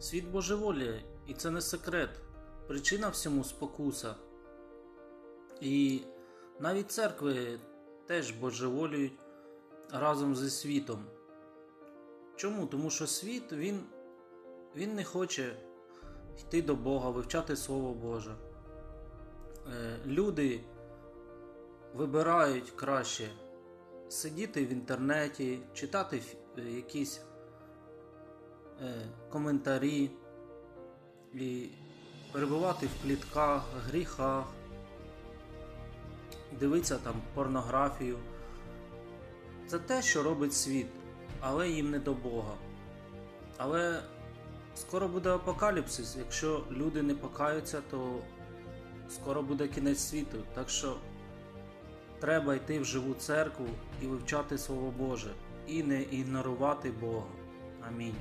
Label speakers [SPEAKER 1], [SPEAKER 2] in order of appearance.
[SPEAKER 1] Світ божеволіє, і це не секрет. Причина всьому спокуса. І навіть церкви теж божеволіють разом зі світом. Чому? Тому що світ він, він не хоче йти до Бога, вивчати Слово Боже. Е, Люди вибирають краще сидіти в інтернеті, читати е, якісь коментарі і перебувати в плітках, гріхах, дивитися там порнографію. Це те, що робить світ, але їм не до Бога. Але скоро буде апокаліпсис. Якщо люди не покаються, то скоро буде кінець світу. Так що треба йти в живу церкву і вивчати Слово Боже, і не ігнорувати Бога. Амінь.